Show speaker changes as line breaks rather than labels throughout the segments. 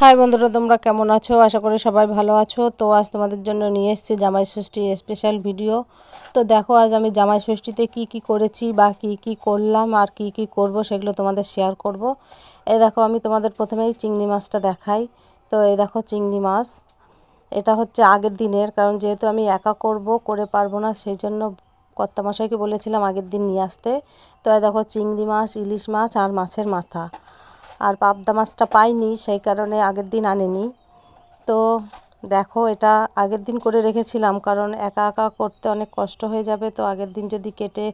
High বন্ধুরা, তোমরা কেমন আছো? আশা করি সবাই ভালো আছো। তো আজ তোমাদের জন্য নিয়ে এসেছি জামাই ষষ্ঠী স্পেশাল ভিডিও তো দেখো, আজ আমি জামাই ষষ্ঠীতে কি কি করেছি বা কি কি করলাম আর কি কি করব সেগুলো তোমাদের শেয়ার করব। এ দেখো, আমি তোমাদের প্রথমেই চিংড়ি মাছটা দেখাই। তো এই দেখো, চিংড়ি মাছ। এটা হচ্ছে আগের দিনের, কারণ যেহেতু আমি একা করব, করে পারব না, সেই জন্য কর্তামশাইকে বলেছিলাম আগের দিন নিয়ে আসতে। তো দেখো, চিংড়ি মাছ, ইলিশ মাছ আর মাছের মাথা। আর পাবদা মাছটা পাইনি, সেই কারণে আগের দিন আনেনি। তো দেখো, এটা আগের দিন করে রেখেছিলাম, কারণ একা একা করতে অনেক কষ্ট হয়ে যাবে। তো আগের দিন যদি কেটে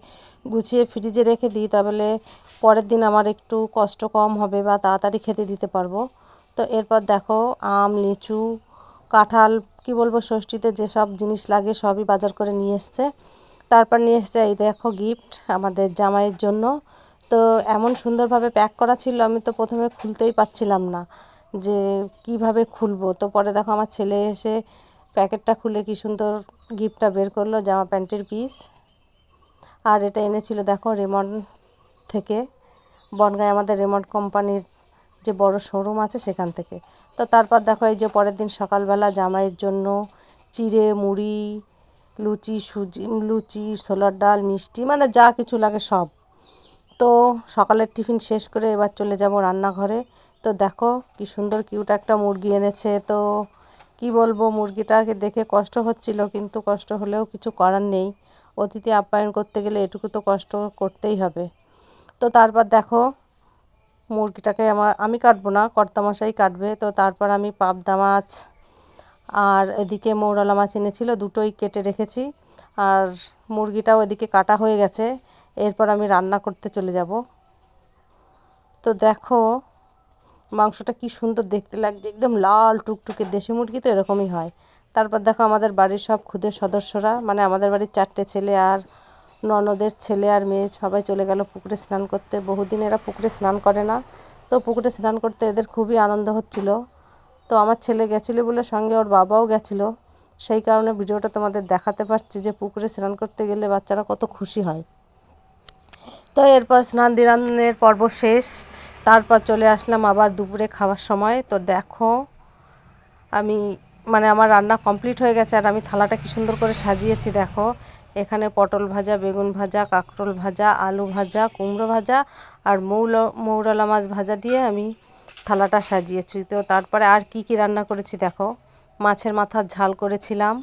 গুছিয়ে ফ্রিজে রেখে দিই, তাহলে পরের দিন আমার একটু কষ্ট কম হবে বা তাড়াতাড়ি খেতে দিতে পারব। তো এরপর দেখো, আম, লিচু, কাঁঠাল, কি বলব, ষষ্ঠীতে যেসব জিনিস লাগে সবই বাজার করে নিয়ে এসছে। তারপর নিয়ে এসছে এই দেখো গিফট আমাদের জামাইয়ের জন্য। তো এমন সুন্দরভাবে প্যাক করা ছিল, আমি তো প্রথমে খুলতেই পাচ্ছিলাম না যে কীভাবে খুলবো। তো পরে দেখো আমার ছেলে এসে প্যাকেটটা খুলে কি সুন্দর গিফটটা বের করল, জামা প্যান্টের পিস আর এটা এনেছিল দেখো রেমন্ড থেকে, বনগাঁয় আমাদের রেমন্ড কোম্পানির যে বড় শোরুম আছে সেখান থেকে। তো তারপর দেখো এই যে পরের দিন সকালবেলা জামাইয়ের জন্য চিড়ে, মুড়ি, লুচি, সুজি, লুচি, ছোলার ডাল, মিষ্টি মানে যা কিছু লাগে সব। তো সকালের টিফিন শেষ করে এবার চলে যাব রান্নাঘরে। তো দেখো কি সুন্দর কিউট একটা মুরগি এনেছে। তো কি বলব, মুরগিটাকে দেখে কষ্ট হচ্ছিল, কিন্তু কষ্ট হলেও কিছু করার নেই। অতিথি আপ্যায়ন করতে গেলে এটুকু তো কষ্ট করতেই হবে। তো তারপর দেখো মুরগিটাকে আমার, আমি কাটবো না, কর্তামশাই কাটবে। তো তারপর আমি পাবদা মাছ আর এদিকে মৌরলা মাছ এনেছিল, দুটোই কেটে রেখেছি। আর মুরগিটাও এদিকে কাটা হয়ে গেছে। এরপর আমি রান্না করতে চলে যাব। তো দেখো, মাংসটা কি সুন্দর দেখতে লাগছে, একদম লাল টুকটুকে দেশি মুরগি তো এরকমই হয়। তারপর দেখো, আমাদের বাড়ির সব ক্ষুদে সদস্যরা মানে আমাদের বাড়ির চারটে ছেলে আর ননদের ছেলে আর মেয়ে সবাই চলে গেল পুকুরে স্নান করতে। বহুদিন এরা পুকুরে স্নান করে না। তো পুকুরে স্নান করতে এদের খুবই আনন্দ হচ্ছিল। তো আমার ছেলে গেছিল বলে সঙ্গে ওর বাবাও গেছিল। সেই কারণে ভিডিওটা তোমাদের দেখাতে পারছি যে পুকুরে স্নান করতে গেলে বাচ্চারা কত খুশি হয়। তো এরপর স্নান দিনানের পর্ব শেষ। তারপর চলে আসলাম আবার দুপুরে খাওয়ার সময়। তো দেখো, আমি মানে আমার রান্না কমপ্লিট হয়ে গেছে আর আমি থালাটা কি সুন্দর করে সাজিয়েছি, দেখো। এখানে পটল ভাজা, বেগুন ভাজা, কাঁকরোল ভাজা, আলু ভাজা, কুমড়ো ভাজা আর মৌল, মৌরলা মাছ ভাজা দিয়ে আমি থালাটা সাজিয়েছি। তো তারপরে আর কি কি রান্না করেছি, দেখো। মাছের মাথার ঝাল করেছিলাম,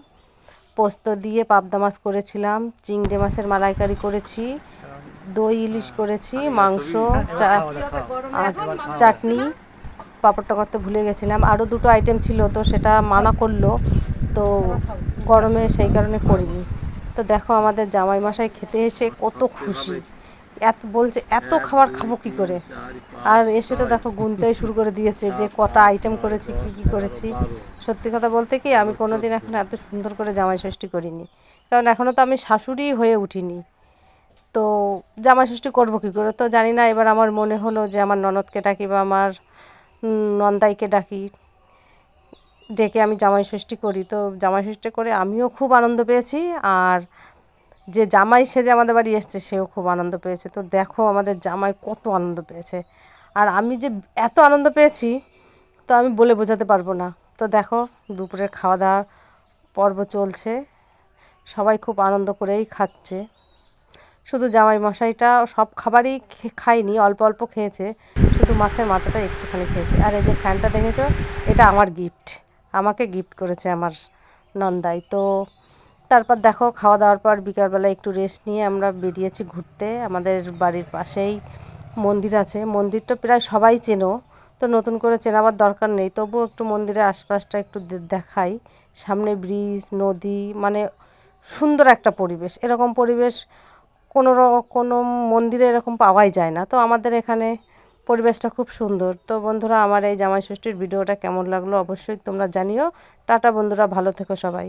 পোস্ত দিয়ে পাবদা মাছ করেছিলাম, চিংড়ি মাছের মালাইকারি করেছি দই ইলিশ করেছি মাংস আর চাটনি পাঁপড়টা করতে ভুলে গেছিলাম। আরও দুটো আইটেম ছিল তো সেটা মানা করল তো গরমে সেই কারণে করিনি। তো দেখো আমাদের জামাই মশাই খেতে এসে কত খুশি। এত বলছে এত খাবার খাব কী করে? আর এসে তো দেখো গুনতেই শুরু করে দিয়েছে যে কটা আইটেম করেছি কি কি করেছি। সত্যি কথা বলতে কি আমি কোনো দিন এখন এত সুন্দর করে জামাই ষষ্ঠী করিনি। কারণ এখনও তো আমি শাশুড়ি হয়ে উঠিনি। তো জামাই ষষ্ঠী করব কী করে? তো জানি না, এবার আমার মনে হলো যে আমার ননদকে ডাকি বা আমার নন্দাইকে ডাকি, ডেকে আমি জামাই ষষ্ঠী করি। তো জামাই ষষ্ঠী করে আমিও খুব আনন্দ পেয়েছি, আর যে জামাই সেজে আমাদের বাড়ি এসছে, সেও খুব আনন্দ পেয়েছে। তো দেখো আমাদের জামাই কত আনন্দ পেয়েছে। আর আমি যে এত আনন্দ পেয়েছি, তো আমি বলে বোঝাতে পারব না। তো দেখো, দুপুরের খাওয়া দাওয়া পর্ব চলছে। সবাই খুব আনন্দ করেই খাচ্ছে। শুধু জামাই মশাইটা সব খাবারই খায়নি, অল্প অল্প খেয়েছে। শুধু মাছের মাথাটা একটুখানি খেয়েছে। আর এই যে ফ্যানটা দেখেছ, এটা আমার গিফট আমাকে গিফট করেছে আমার নন্দাই। তো তারপর দেখো, খাওয়া দাওয়ার পর বিকালবেলা একটু রেস্ট নিয়ে আমরা বেরিয়েছি ঘুরতে। আমাদের বাড়ির পাশেই মন্দির আছে। মন্দিরটা প্রায় সবাই চেনো। তো নতুন করে চেনাবার দরকার নেই। তবুও একটু মন্দিরের আশপাশটা একটু দেখাই। সামনে ব্রিজ, নদী মানে সুন্দর একটা পরিবেশ। এরকম পরিবেশ কোনো কোনো মন্দিরে এরকম পাওয়াই যায় না। তো আমাদের এখানে পরিবেশটা খুব সুন্দর। তো বন্ধুরা, আমার এই জামাই ষষ্ঠীর ভিডিওটা কেমন লাগল অবশ্যই তোমরা জানিও। টাটা বন্ধুরা, ভালো থেকো সবাই।